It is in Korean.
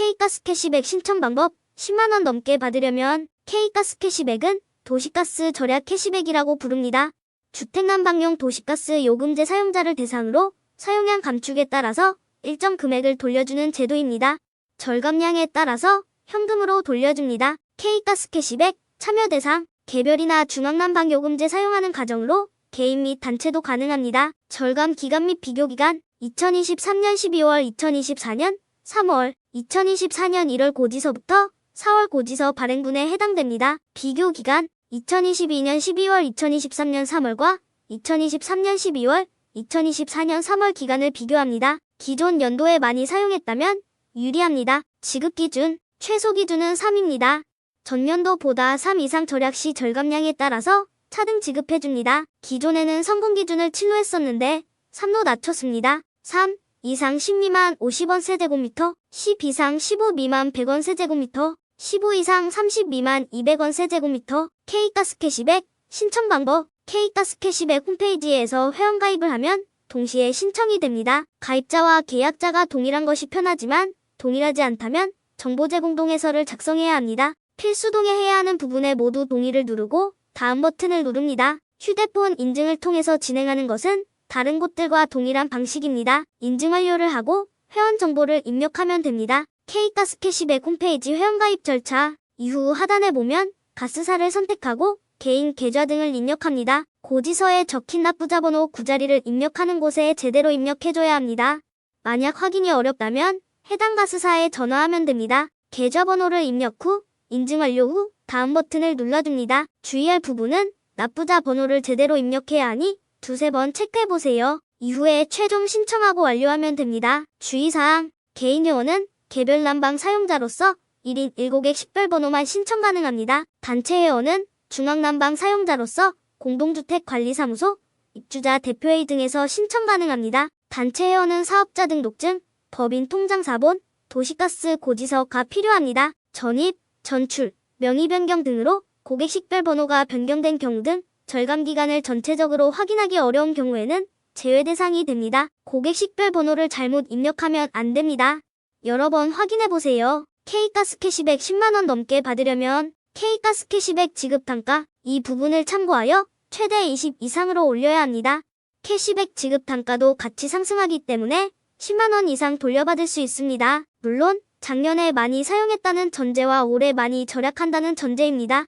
K가스 캐시백 신청 방법 10만원 넘게 받으려면 K가스 캐시백은 도시가스 절약 캐시백이라고 부릅니다. 주택난방용 도시가스 요금제 사용자를 대상으로 사용량 감축에 따라서 일정 금액을 돌려주는 제도입니다. 절감량에 따라서 현금으로 돌려줍니다. K가스 캐시백 참여 대상 개별이나 중앙난방 요금제 사용하는 가정으로 개인 및 단체도 가능합니다. 절감 기간 및 비교 기간 2023년 12월 2024년 3월 2024년 1월 고지서부터 4월 고지서 발행분에 해당됩니다. 비교 기간 2022년 12월 2023년 3월과 2023년 12월 2024년 3월 기간을 비교합니다. 기존 연도에 많이 사용했다면 유리합니다. 지급 기준 최소 기준은 3입니다. 전년도보다 3 이상 절약 시 절감량에 따라서 차등 지급해줍니다. 기존에는 성공 기준을 7로 했었는데 3로 낮췄습니다. 3 이상 10 미만 50원 세제곱미터, 10 이상 15 미만 100원 세제곱미터, 15 이상 30 미만 200원 세제곱미터, K가스 캐시백 신청 방법 K가스 캐시백 홈페이지에서 회원가입을 하면 동시에 신청이 됩니다. 가입자와 계약자가 동일한 것이 편하지만 동일하지 않다면 정보 제공 동의서를 작성해야 합니다. 필수 동의해야 하는 부분에 모두 동의를 누르고 다음 버튼을 누릅니다. 휴대폰 인증을 통해서 진행하는 것은 다른 곳들과 동일한 방식입니다. 인증 완료를 하고 회원 정보를 입력하면 됩니다. K가스 캐시백 홈페이지 회원가입 절차 이후 하단에 보면 가스사를 선택하고 개인 계좌 등을 입력합니다. 고지서에 적힌 납부자 번호 구자리를 입력하는 곳에 제대로 입력해줘야 합니다. 만약 확인이 어렵다면 해당 가스사에 전화하면 됩니다. 계좌번호를 입력 후 인증 완료 후 다음 버튼을 눌러줍니다. 주의할 부분은 납부자 번호를 제대로 입력해야 하니 두세 번 체크해보세요. 이후에 최종 신청하고 완료하면 됩니다. 주의사항 개인 회원은 개별 난방 사용자로서 1인 1고객 식별번호만 신청 가능합니다. 단체 회원은 중앙난방 사용자로서 공동주택관리사무소, 입주자 대표회의 등에서 신청 가능합니다. 단체 회원은 사업자 등록증, 법인 통장 사본, 도시가스 고지서가 필요합니다. 전입, 전출, 명의 변경 등으로 고객 식별 번호가 변경된 경우 등 절감 기간을 전체적으로 확인하기 어려운 경우에는 제외 대상이 됩니다. 고객 식별 번호를 잘못 입력하면 안 됩니다. 여러 번 확인해 보세요. K가스 캐시백 10만원 넘게 받으려면 K가스 캐시백 지급 단가 이 부분을 참고하여 최대 20 이상으로 올려야 합니다. 캐시백 지급 단가도 같이 상승하기 때문에 10만원 이상 돌려받을 수 있습니다. 물론 작년에 많이 사용했다는 전제와 올해 많이 절약한다는 전제입니다.